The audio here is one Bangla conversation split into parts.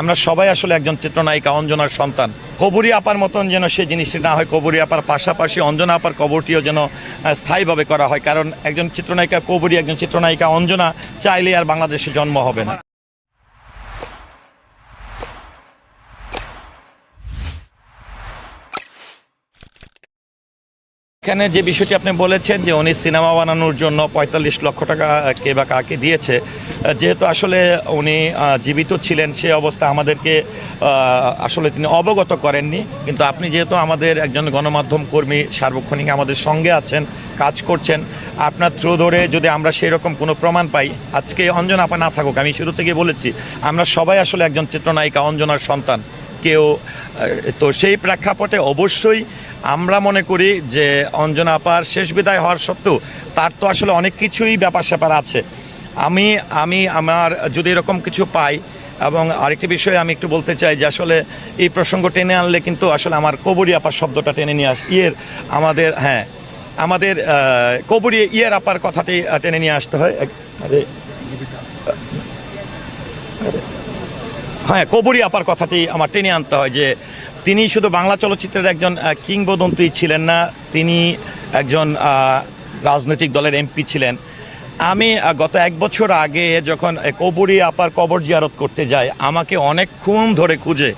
আমরা সবাই আসলে একজন চিত্রনায়িকা, অঞ্জনার সন্তান। কবরী আপার মতন যেন সে জিনিসটি না হয়, কবরী আপার পাশাপাশি অঞ্জনা আপার কবরটিও যেন স্থায়ীভাবে করা হয়। কারণ একজন চিত্রনায়িকা কবরী, একজন চিত্রনায়িকা, অঞ্জনা চাইলে আর বাংলাদেশে জন্ম হবে না। এখানে যে বিষয়টি আপনি বলেছেন যে উনি সিনেমা বানানোর জন্য পঁয়তাল্লিশ লক্ষ টাকা কে বা কাকে দিয়েছে যেহেতু আসলে উনি জীবিত ছিলেন, সে অবস্থা আমাদেরকে আসলে তিনি অবগত করেননি। কিন্তু আপনি যেহেতু আমাদের একজন গণমাধ্যম কর্মী, সার্বক্ষণিক আমাদের সঙ্গে আছেন, কাজ করছেন, আপনার থ্রু ধরে যদি আমরা সেই রকম কোনো প্রমাণ পাই, আজকে অঞ্জনা আপা না থাকুক, আমি শুরু থেকে বলেছি, আমরা সবাই আসলে একজন চিত্রনায়িকা, অঞ্জনার সন্তান, কেউ তো সেই প্রেক্ষাপটে অবশ্যই আমরা মনে করি যে অঞ্জনা আপার শেষ বিদায় হওয়ার সত্ত্বেও তার তো আসলে অনেক কিছুই ব্যাপার স্যাপার আছে। আমি আমি, আমার যদি এরকম কিছু পাই এবং আরেকটি বিষয়ে আমি একটু বলতে চাই যে আসলে এই প্রসঙ্গ টেনে আনলে কিন্তু আসলে আমার কবরী আপার শব্দটা টেনে নিয়ে আস, ইয়ের আমাদের হ্যাঁ আমাদের কবরী ইয়ের আপার কথাটি টেনে নিয়ে আসতে হয়। হ্যাঁ কবরী আপার কথাটি আমার টেনে আনতে হয় যে তিনি শুধু বাংলা চলচ্চিত্রের একজন কিংবদন্তি ছিলেন না, তিনি একজন রাজনৈতিক দলের এমপি ছিলেন। আমি গত এক বছর আগে যখন কবরী আপার কবর জিয়ারত করতে যাই, আমাকে অনেকক্ষণ ধরে খুঁজে,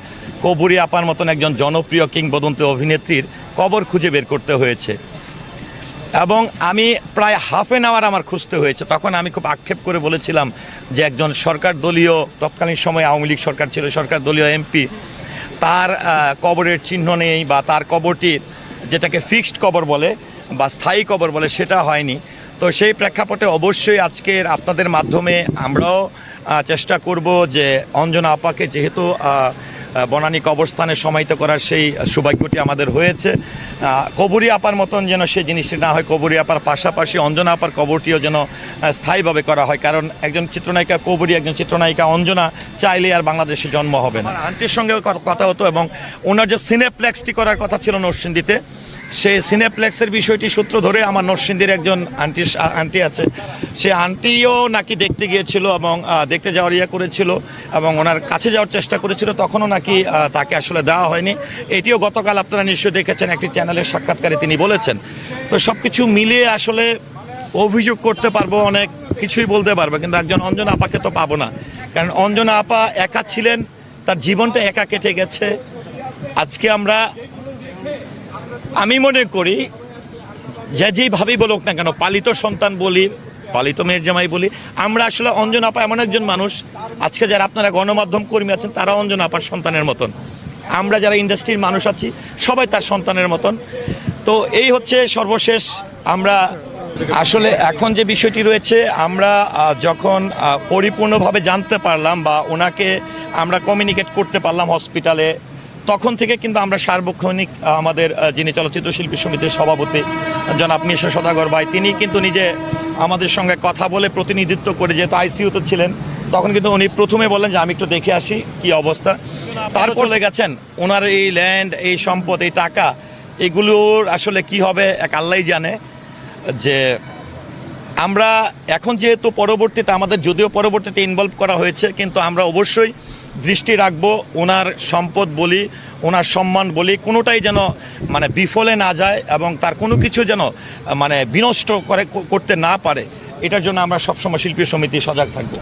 কবরী আপার মতন একজন জনপ্রিয় কিংবদন্তি অভিনেত্রীর কবর খুঁজে বের করতে হয়েছে। এবং আমি প্রায় হাফ এন আওয়ার আমার খুঁজতে হয়েছে। তখন আমি খুব আক্ষেপ করে বলেছিলাম যে একজন সরকার দলীয় তৎকালীন সময় আওয়ামী লীগ সরকার ছিল সরকার দলীয় এমপি তার কবরের চিহ্ন নেই বা তার কবরটির যেটাকে ফিক্সড কবর বলে বা স্থায়ী কবর বলে সেটা হয়নি। তো সেই প্রেক্ষাপটে অবশ্যই আজকের আপনাদের মাধ্যমে আমরাও চেষ্টা করব যে অঞ্জনা আপাকে যেহেতু বনানী কবরস্থানে সমাহিত করার সেই সৌভাগ্যটি আমাদের হয়েছে। কবরী আপার মতন যেন সেই জিনিসটি না হয়, কবরী আপার পাশাপাশি অঞ্জনা আপার কবরটিও যেন স্থায়ীভাবে করা হয়। কারণ একজন চিত্রনায়িকা কবরী, একজন চিত্রনায়িকা অঞ্জনা চাইলে আর বাংলাদেশে জন্ম হবে না। আন্টির সঙ্গে কথা হতো এবং ওনার যে সিনেপ্লেক্সটি করার কথা ছিল নরসিংদীতে সেই সিনেপ্লেক্সের বিষয়টি সূত্র ধরে আমার নরসিংদীর একজন আন্টি আন্টি আছে। সে আন্টিও নাকি দেখতে গিয়েছিল এবং দেখতে যাওয়ার ইয়ে করেছিল এবং ওনার কাছে যাওয়ার চেষ্টা করেছিল, তখনও নাকি তাকে আসলে দেওয়া হয়নি। এটিও গতকাল আপনারা নিশ্চয়ই দেখেছেন, একটি চ্যানেলের সাক্ষাৎকারে তিনি বলেছেন। তো সব কিছু মিলিয়ে আসলে অভিযোগ করতে পারব, অনেক কিছুই বলতে পারব, কিন্তু একজন অঞ্জনা আপাকে তো পাবো না। কারণ অঞ্জনা আপা একা ছিলেন, তার জীবনটা একা কেটে গেছে। আজকে আমরা আমি মনে করি, যে যেইভাবেই বলুক না কেন, পালিত সন্তান বলি, পালিত মেয়ের জামাই বলি, আমরা আসলে অঞ্জন আপা এমন একজন মানুষ, আজকে যারা আপনারা গণমাধ্যম কর্মী আছেন, তারা অঞ্জন আপার সন্তানের মতন। আমরা যারা ইন্ডাস্ট্রির মানুষ আছি, সবাই তার সন্তানের মতন। তো এই হচ্ছে সর্বশেষ, আমরা আসলে এখন যে বিষয়টি রয়েছে, আমরা যখন পরিপূর্ণভাবে জানতে পারলাম বা ওনাকে আমরা কমিউনিকেট করতে পারলাম হসপিটালে তখন থেকে কিন্তু আমরা সার্বক্ষণিক আমাদের যিনি চলচ্চিত্র শিল্পী সমিতির সভাপতি জনাব মিশ্র সদাগর ভাই তিনি কিন্তু নিজে আমাদের সঙ্গে কথা বলে প্রতিনিধিত্ব করে যেহেতু আইসিইউতে ছিলেন তখন কিন্তু উনি প্রথমে বললেন যে আমি একটু দেখে আসি কি অবস্থা। তারপর চলে গেছেন। ওনার এই ল্যান্ড এই সম্পদ এই টাকা এগুলোর আসলে কি হবে এক আল্লাহ জানে যে আমরা এখন যেহেতু পরবর্তীতে আমাদের, যদিও পরবর্তীতে ইনভলভ করা হয়েছে, কিন্তু আমরা অবশ্যই দৃষ্টি রাখব, ওনার সম্পদ বলি, ওনার সম্মান বলি, কোনোটাই যেন মানে বিফলে না যায় এবং তার কোনো কিছু যেন মানে বিনষ্ট করে করতে না পারে, এটার জন্য আমরা সবসময় শিল্পী সমিতি সজাগ থাকব।